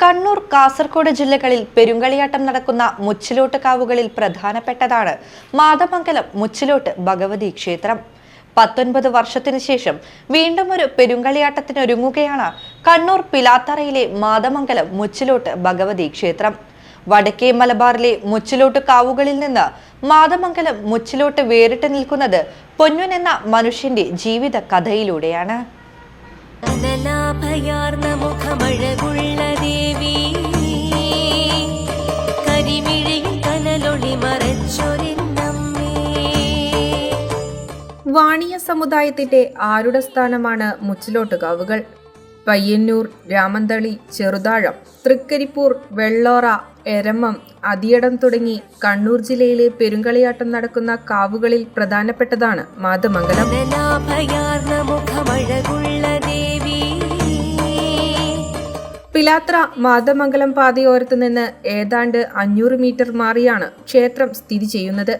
കണ്ണൂർ കാസർഗോഡ് ജില്ലകളിൽ പെരുങ്കളിയാട്ടം നടക്കുന്ന മുച്ചിലോട്ട് കാവുകളിൽ പ്രധാനപ്പെട്ടതാണ് മാതമംഗലം മുച്ചിലോട്ട് ഭഗവതി ക്ഷേത്രം. പത്തൊൻപത് വർഷത്തിനു ശേഷം വീണ്ടും ഒരു പെരുങ്കളിയാട്ടത്തിനൊരുങ്ങുകയാണ് കണ്ണൂർ പിലാത്തറയിലെ മാതമംഗലം മുച്ചിലോട്ട് ഭഗവതി ക്ഷേത്രം. വടക്കേ മലബാറിലെ മുച്ചിലോട്ട് കാവുകളിൽ നിന്ന് മാതമംഗലം മുച്ചിലോട്ട് വേറിട്ട് നിൽക്കുന്നത് പൊന്നുൻ എന്ന മനുഷ്യന്റെ ജീവിത കഥയിലൂടെയാണ് മുഖമഴകുള്ള വാണിയ സമുദായത്തിന്റെ ആരുടെ സ്ഥാനമാണ് മുച്ചിലോട്ടുകാവുകൾ? പയ്യന്നൂർ രാമന്തളി ചെറുതാഴം തൃക്കരിപ്പൂർ വെള്ളോറ എരമം അതിയടം തുടങ്ങി കണ്ണൂർ ജില്ലയിലെ പെരുങ്കളിയാട്ടം നടക്കുന്ന കാവുകളിൽ പ്രധാനപ്പെട്ടതാണ് മാതമംഗലം. പിലാത്ര മാതമംഗലം പാതയോരത്ത് നിന്ന് ഏതാണ്ട് അഞ്ഞൂറ് മീറ്റർ മാറിയാണ് ക്ഷേത്രം സ്ഥിതി ചെയ്യുന്നത്.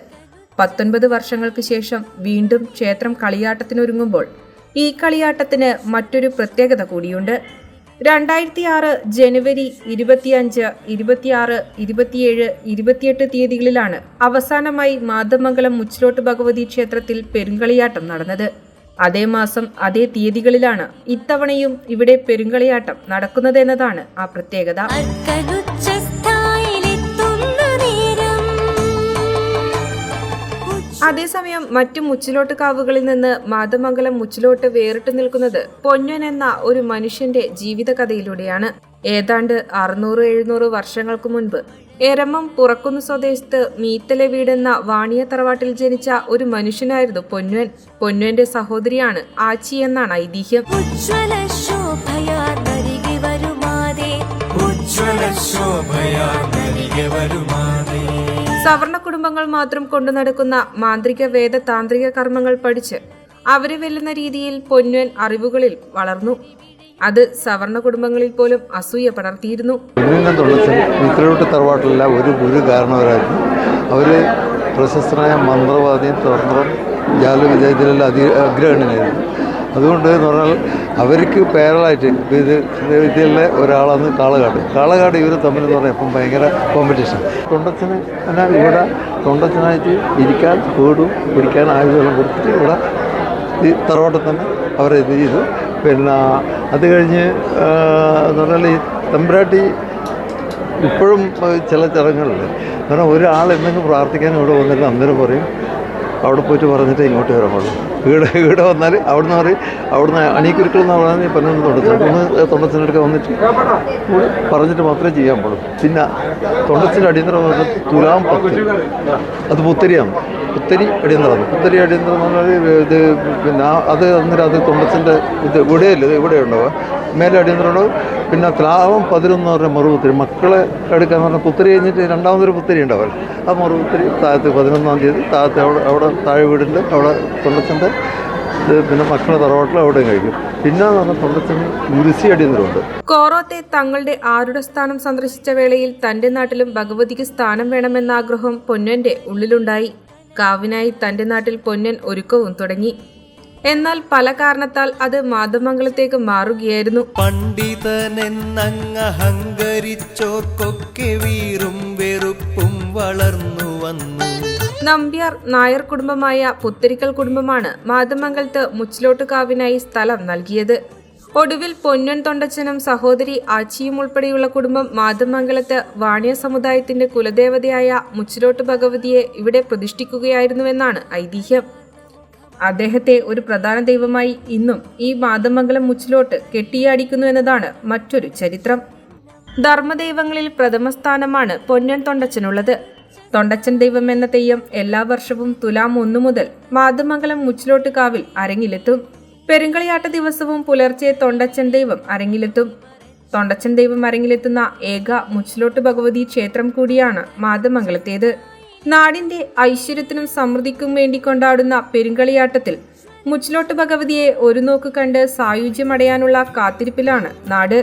പത്തൊൻപത് വർഷങ്ങൾക്ക് ശേഷം വീണ്ടും ക്ഷേത്രം കളിയാട്ടത്തിനൊരുങ്ങുമ്പോൾ ഈ കളിയാട്ടത്തിന് മറ്റൊരു പ്രത്യേകത കൂടിയുണ്ട്. രണ്ടായിരത്തി ആറ് ജനുവരി ഇരുപത്തിയഞ്ച് ഇരുപത്തിയാറ് ഇരുപത്തിയേഴ് ഇരുപത്തിയെട്ട് തീയതികളിലാണ് അവസാനമായി മാതമംഗലം മുച്ചിലോട്ട് ഭഗവതി ക്ഷേത്രത്തിൽ പെരുങ്കളിയാട്ടം നടന്നത്. അതേ മാസം അതേ തീയതികളിലാണ് ഇത്തവണയും ഇവിടെ പെരുങ്കളിയാട്ടം നടക്കുന്നതെന്നതാണ് ആ പ്രത്യേകത. അതേസമയം മറ്റു മുച്ചിലോട്ട് കാവുകളിൽ നിന്ന് മാതമംഗലം മുച്ചിലോട്ട് വേറിട്ട് നിൽക്കുന്നത് പൊന്നൻ എന്ന ഒരു മനുഷ്യന്റെ ജീവിതകഥയിലൂടെയാണ്. ഏതാണ്ട് അറുന്നൂറ് എഴുന്നൂറ് വർഷങ്ങൾക്ക് മുൻപ് എരമം പുറക്കുന്ന സ്വദേശത്ത് മീത്തലെ വീടെന്ന വാണിയ തറവാട്ടിൽ ജനിച്ച ഒരു മനുഷ്യനായിരുന്നു പൊന്നുവൻ പൊന്നുവന്റെ സഹോദരിയാണ് ആച്ചി എന്നാണ് ഐതിഹ്യം. സവർണ കുടുംബങ്ങൾ മാത്രം കൊണ്ടു നടക്കുന്ന മാന്ത്രിക വേദ താന്ത്രിക കർമ്മങ്ങൾ പഠിച്ച് അവരെ വെല്ലുന്ന രീതിയിൽ പൊന്നുവൻ അറിവുകളിൽ വളർന്നു. അത് സവർണ കുടുംബങ്ങളിൽ പോലും അസൂയ പടർത്തിയിരുന്നു. ഒരു ഗുരു കാരണവരായിരുന്നു. അവർ പ്രശസ്തനായ മന്ത്രവാദിയും തന്ത്രം ജാലവിദ്യത്തിലെല്ലാം അതി അഗ്രഹണനായിരുന്നു. അതുകൊണ്ട് എന്ന് പറഞ്ഞാൽ അവർക്ക് പേരലായിട്ട് ഇത് വിദ്യയിലെ ഒരാളാണ് കാളകാട്. കാളകാട് ഇവർ തമ്മിൽ എന്ന് പറഞ്ഞാൽ ഇപ്പം ഭയങ്കര കോമ്പറ്റീഷൻ തൊണ്ടച്ചന് ഇവിടെ തൊണ്ടച്ചനായിട്ട് ഇരിക്കാൻ കൂടും കുടിക്കാൻ ആയുധങ്ങളും കൊടുത്തിട്ട് ഇവിടെ ഈ തറവാട്ടിൽ തന്നെ അവരെ ഇത് ചെയ്തു. പിന്നെ അത് കഴിഞ്ഞ് എന്ന് പറഞ്ഞാൽ ഈ തമ്പുരാട്ടി ഇപ്പോഴും ചില ചടങ്ങുകളിൽ കാരണം ഒരാൾ എന്തെങ്കിലും പ്രാർത്ഥിക്കാൻ ഇവിടെ വന്നിട്ട് അന്നേരം പറയും അവിടെ പോയിട്ട് പറഞ്ഞിട്ട് ഇങ്ങോട്ട് വരാൻ പാടുള്ളൂ. ഇവിടെ ഇവിടെ വന്നാൽ അവിടുന്ന് പറയും അവിടുന്ന് അണീക്കുരുക്കൾ എന്ന് പറഞ്ഞാൽ പതിനൊന്ന് തൊണ്ടച്ചൻ ഒന്ന് തൊണ്ടച്ചനെടുക്കാൻ വന്നിട്ട് പറഞ്ഞിട്ട് മാത്രമേ ചെയ്യാൻ പാടുള്ളൂ. പിന്നെ തൊണ്ടച്ചിന്റെ അടിയന്തരം പറഞ്ഞാൽ തുലാം പത്ത്. അത് പുത്തരിയാണ്. പുത്തരി അടിയന്തരം പുത്തരി അടിയന്തരം എന്ന് പറഞ്ഞാൽ ഇത് പിന്നെ അത് അന്നേരം അത് തൊണ്ടച്ചിന്റെ ഇത് ഇവിടെയല്ല? ഇത് ഇവിടെ ഉണ്ടാവുക മേലെ അടിയന്തരമുണ്ട് പിന്നെ ത്ലാവം പതിനൊന്ന് പറഞ്ഞ മറുപുത്തരി മക്കളെ എടുക്കാന്ന് പറഞ്ഞാൽ പുത്തരി കഴിഞ്ഞിട്ട് രണ്ടാമതൊരു പുത്തരി ഉണ്ടാവില്ല ആ മറുപുത്തരി താഴത്ത് പതിനൊന്നാം തീയതി താഴത്ത് അവിടെ അവിടെ താഴെ വീടുണ്ട് അവിടെ ഇത് പിന്നെ ഭക്ഷണ തറവാട്ടിൽ അവിടെയും കഴിക്കും. പിന്നെ ഉരുസി അടിയന്തരമുണ്ട് കോറോത്തെ തങ്ങളുടെ ആരുടെ സ്ഥാനം സന്ദർശിച്ച വേളയിൽ തന്റെ നാട്ടിലും ഭഗവതിക്ക് സ്ഥാനം വേണമെന്ന ആഗ്രഹം പൊന്നന്റെ ഉള്ളിലുണ്ടായി. കാവിനായി തന്റെ നാട്ടിൽ പൊന്നൻ ഒരുക്കവും തുടങ്ങി. എന്നാൽ പല കാരണത്താൽ അത് മാതമംഗലത്തേക്ക് മാറുകയായിരുന്നു. പണ്ഡിതനെന്നങ്ങഹങ്കരിച്ചോർക്കൊക്കെ വീറും വെറുപ്പും വളർന്നു വന്നു. നമ്പ്യാർ നായർ കുടുംബമായ പുത്തരിക്കൽ കുടുംബമാണ് മാതമംഗലത്ത് മുച്ചിലോട്ടുകാവിനായി സ്ഥലം നൽകിയത്. ഒടുവിൽ പൊന്നൻ തൊണ്ടച്ചനും സഹോദരി ആച്ചിയും ഉൾപ്പെടെയുള്ള കുടുംബം മാതമംഗലത്ത് വാണിയ സമുദായത്തിന്റെ കുലദേവതയായ മുച്ചിലോട്ട് ഭഗവതിയെ ഇവിടെ പ്രതിഷ്ഠിക്കുകയായിരുന്നുവെന്നാണ് ഐതിഹ്യം. അദ്ദേഹത്തെ ഒരു പ്രധാന ദൈവമായി ഇന്നും ഈ മാതമംഗലം മുച്ചിലോട്ട് കെട്ടിയാടിക്കുന്നു എന്നതാണ് മറ്റൊരു ചരിത്രം. ധർമ്മദൈവങ്ങളിൽ പ്രഥമ സ്ഥാനമാണ് പൊന്നൻ തൊണ്ടച്ചനുള്ളത്. തൊണ്ടച്ചൻ ദൈവം എന്ന തെയ്യം എല്ലാ വർഷവും തുലാം ഒന്നു മുതൽ മാതമംഗലം മുച്ചിലോട്ടുകാവിൽ അരങ്ങിലെത്തും. പെരുങ്കളിയാട്ട ദിവസവും പുലർച്ചെ തൊണ്ടച്ചൻ ദൈവം അരങ്ങിലെത്തും. തൊണ്ടച്ചൻ ദൈവം അരങ്ങിലെത്തുന്ന ഏക മുച്ചിലോട്ട് ഭഗവതി ക്ഷേത്രം കൂടിയാണ് മാതമംഗലത്തേത്. നാടിന്റെ ഐശ്വര്യത്തിനും സമൃദ്ധിക്കും വേണ്ടി കൊണ്ടാടുന്ന പെരുങ്കളിയാട്ടത്തിൽ മുച്ചിലോട്ട് ഭഗവതിയെ ഒരു നോക്ക് കണ്ട് സായുജ്യമടയാനുള്ള കാത്തിരിപ്പിലാണ് നാട്.